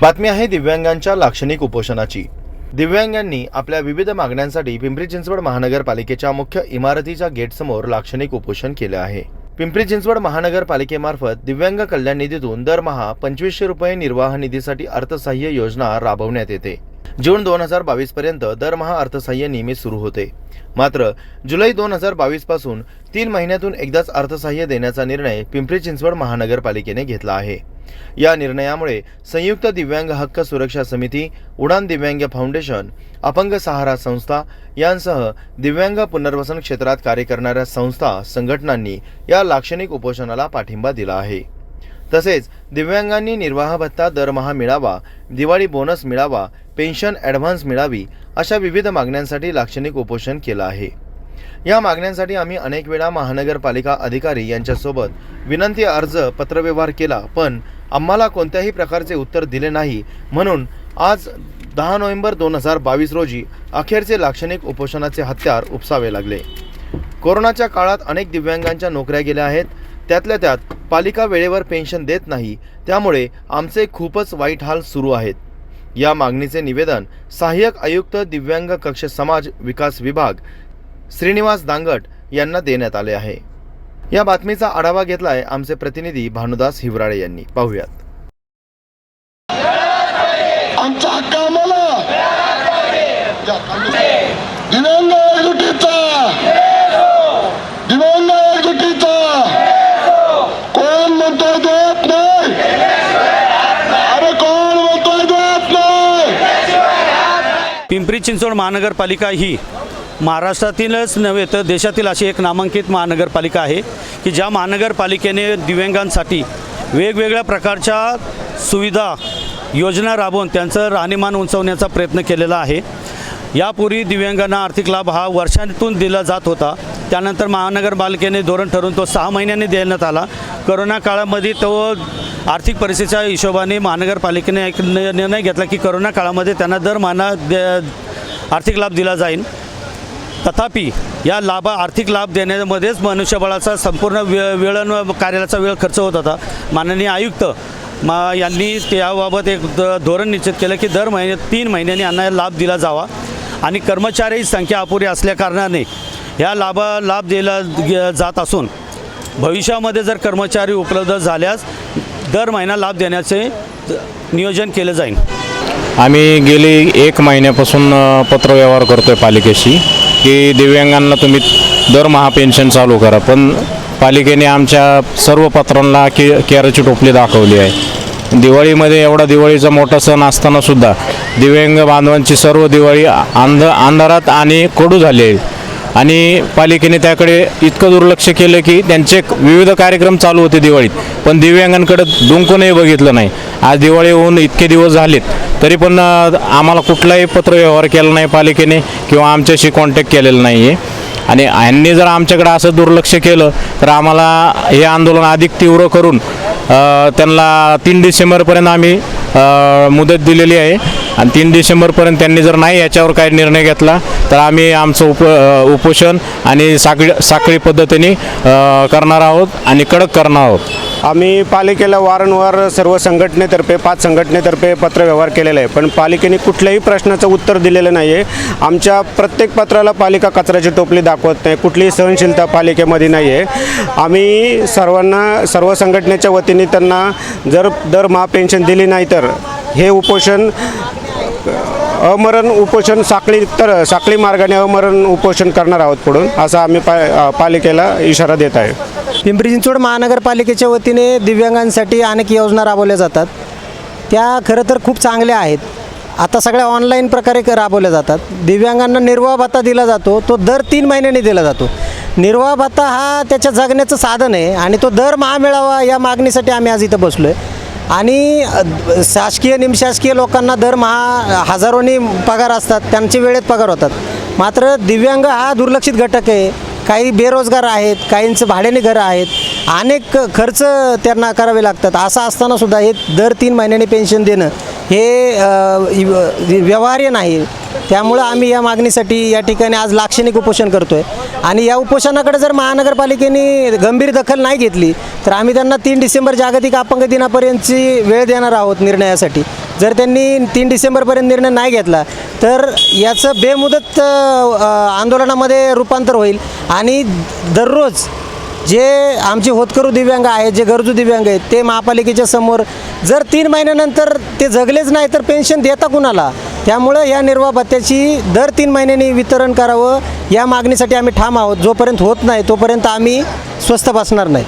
बातमी आहे दिव्यांगांच्या लाक्षणिक उपोषणाची. दिव्यांगांनी आपल्या विविध मागण्यांसाठी पिंपरी चिंचवड महानगरपालिकेच्या मुख्य इमारतीच्या गेटसमोर लाक्षणिक उपोषण केले आहे. पिंपरी चिंचवड महानगरपालिकेमार्फत दिव्यांग कल्याण निधीतून दरमहा पंचवीसशे रुपये निर्वाह निधीसाठी अर्थसहाय्य योजना राबवण्यात येते. जून दोन हजार बावीस पर्यंत दरमहा अर्थसहाय्य नियमित सुरू होते. मात्र जुलै दोन हजार बावीसपासून तीन महिन्यातून एकदाच अर्थसहाय्य देण्याचा निर्णय पिंपरी चिंचवड महानगरपालिकेने घेतला आहे. या निर्णयामुळे संयुक्त दिव्यांग हक्क सुरक्षा समिती उडान दिव्यांग फाउंडेशन अपंग सहारा संस्था यांसह दिव्यांग पुनर्वसन क्षेत्रात कार्य करणाऱ्या संस्था संघटनांनी या लाक्षणिक उपोषणाला पाठिंबा दिला आहे. तसेच दिव्यांगांनी निर्वाह भत्ता दरमहा मिळावा दिवाळी बोनस मिळावा पेन्शन ॲडव्हान्स मिळावी अशा विविध मागण्यांसाठी लाक्षणिक उपोषण केलं आहे. या मागण्यांसाठी आम्ही अनेक वेळा महानगरपालिका अधिकारी यांच्यासोबत विनंती अर्ज पत्रव्यवहार केला पण आम्हाला कोणत्याही प्रकारचे उत्तर दिले नाही. म्हणून आज दहा नोव्हेंबर दोन हजार बावीस रोजी अखेरचे लाक्षणिक उपोषणाचे हत्यार उपसावे लागले. कोरोनाच्या काळात अनेक दिव्यांगांच्या नोकऱ्या गेल्या आहेत. त्यातल्या त्यात पालिका वेळेवर पेन्शन देत नाही. त्यामुळे आमचे खूपच वाईट हाल सुरू आहेत. या मागणीचे निवेदन सहाय्यक आयुक्त दिव्यांग कक्ष समाज विकास विभाग श्रीनिवास दांगट यांना देण्यात आले आहे. या बातमीचा आढावा घेतलाय आमचे प्रतिनिधी भानुदास हिवराळे यांनी. पाहुयात. आमचा हक्क आम्हाला दिव्यांग एकजुटीचा दिव्यांग एकजुटीचा कोण म्हणतोय देत नाही? अरे कोण म्हणतोय देत नाही? पिंपरी चिंचवड महानगरपालिका ही महाराष्ट्रातीलच नव्हे तर देशातील अशी एक नामांकित महानगरपालिका आहे की ज्या महानगरपालिकेने दिव्यांगांसाठी वेगवेगळ्या प्रकारच्या सुविधा योजना राबवून त्यांचं राहणीमान उंचवण्याचा प्रयत्न केलेला आहे. यापूर्वी दिव्यांगांना आर्थिक लाभ हा वर्षातून दिला जात होता. त्यानंतर महानगरपालिकेने धोरण ठरवून तो सहा महिन्यांनी देण्यात आला. करोना काळामध्ये तो आर्थिक परिस्थितीच्या हिशोबाने महानगरपालिकेने एक निर्णय घेतला की करोना काळामध्ये त्यांना दर महिना आर्थिक लाभ दिला जाईल. तथापि या लाभ आर्थिक लाभ देण्यामध्येच मनुष्यबळाचा संपूर्ण वे वेळ कार्यालयाचा वेळ खर्च होत होता. माननीय आयुक्त मा यांनी त्याबाबत एक द- धोरण निश्चित केलं की दर महिने तीन महिन्यांनी यांना लाभ दिला जावा. आणि कर्मचारी संख्या अपुरी असल्याकारणाने ह्या लाभ लाभ दिला गे- जात असून भविष्यामध्ये जर कर्मचारी उपलब्ध झाल्यास दर महिना लाभ देण्याचे नियोजन केलं जाईल. आम्ही गेली एक महिन्यापासून पत्रव्यवहार करतो आहे पालिकेशी. की दिव्यांगांना तुम्ही दरमहा पेन्शन चालू करा. पण पालिकेने आमच्या सर्व पत्रांना के केराची टोपली दाखवली आहे. दिवाळीमध्ये एवढा दिवाळीचा मोठा सण असतानासुद्धा दिव्यांग बांधवांची सर्व दिवाळी अंध अंधारात आणि कडू झाली आहे. आणि पालिकेने त्याकडे इतकं दुर्लक्ष केलं की त्यांचे विविध कार्यक्रम चालू होते दिवाळीत. पण दिव्यांगांकडे डुंकूनही बघितलं नाही. आज दिवाळी होऊन इतके दिवस झालेत तरी पण आम्हाला कुठलाही पत्रव्यवहार केला नाही पालिकेने किंवा आमच्याशी कॉन्टॅक्ट केलेला नाही आहे आणि यांनी जर आमच्याकडे असं दुर्लक्ष केलं तर आम्हाला हे आंदोलन अधिक तीव्र करून त्यांना तीन डिसेंबरपर्यंत आम्ही मुदत दिलेली आहे. आणि तीन डिसेंबरपर्यंत त्यांनी जर नाही याच्यावर काही निर्णय घेतला तर आम्ही आमचं उप उपोषण आणि साखळी साखळी पद्धतीने करणार आहोत आणि कडक करणार आहोत. आम्ही पालिकेला वारंवार सर्व संघटनेतर्फे पाच संघटनेतर्फे पत्रव्यवहार केलेला आहे पण पालिकेने कुठल्याही प्रश्नाचं उत्तर दिलेलं नाही आहे आमच्या प्रत्येक पत्राला पालिका कचऱ्याची टोपली दाखवत नाही. कुठलीही सहनशीलता पालिकेमध्ये नाही आहे आम्ही सर्वांना सर्व संघटनेच्या वतीने त्यांना जर दरमहा पेन्शन दिली नाही तर हे उपोषण अमरण उपोषण साखळी तर साखळी मार्गाने अमरण उपोषण करणार आहोत पुढून असा आम्ही पा पालिकेला इशारा देत आहे. पिंपरी चिंचवड महानगरपालिकेच्या वतीने दिव्यांगांसाठी अनेक योजना राबवल्या जातात. त्या खरं तर खूप चांगल्या आहेत. आता सगळ्या ऑनलाईन प्रकारे क- राबवल्या जातात. दिव्यांगांना निर्वाह भत्ता दिला जातो तो दर तीन महिन्यांनी दिला जातो. निर्वाह भत्ता हा त्याच्या जगण्याचं साधन आहे आणि तो दर महा मिळावा या मागणीसाठी आम्ही आज इथं बसलो आहे आणि शासकीय निमशासकीय लोकांना दरमहा हजारोनी पगार असतात त्यांचे वेळेत पगार होतात. मात्र दिव्यांग हा दुर्लक्षित घटक आहे. काही बेरोजगार आहेत काहींचं भाड्याने घरं आहेत. अनेक खर्च त्यांना करावे लागतात. असं असताना सुद्धा हे दर तीन महिन्याने पेन्शन देणं हे व्यवहार्य नाही. त्यामुळं आम्ही या मागणीसाठी या ठिकाणी आज लाक्षणिक उपोषण करतो आहे आणि या उपोषणाकडे जर महानगरपालिकेने गंभीर दखल नाही घेतली तर आम्ही त्यांना तीन डिसेंबर जागतिक अपंग दिनापर्यंतची वेळ देणार आहोत निर्णयासाठी. जर त्यांनी तीन डिसेंबरपर्यंत निर्णय नाही घेतला तर याचं बेमुदत आंदोलनामध्ये रूपांतर होईल. आणि दररोज जे आमचे होतकरू दिव्यांग आहेत जे गरजू दिव्यांग आहेत ते महापालिकेच्या समोर जर तीन महिन्यानंतर ते जगलेच नाही तर पेन्शन देता कुणाला? त्यामुळं या निर्वाह भत्त्याची दर तीन महिन्यांनी वितरण करावं या मागणीसाठी आम्ही ठाम आहोत. जोपर्यंत होत नाही तोपर्यंत आम्ही स्वस्त बसणार नाही.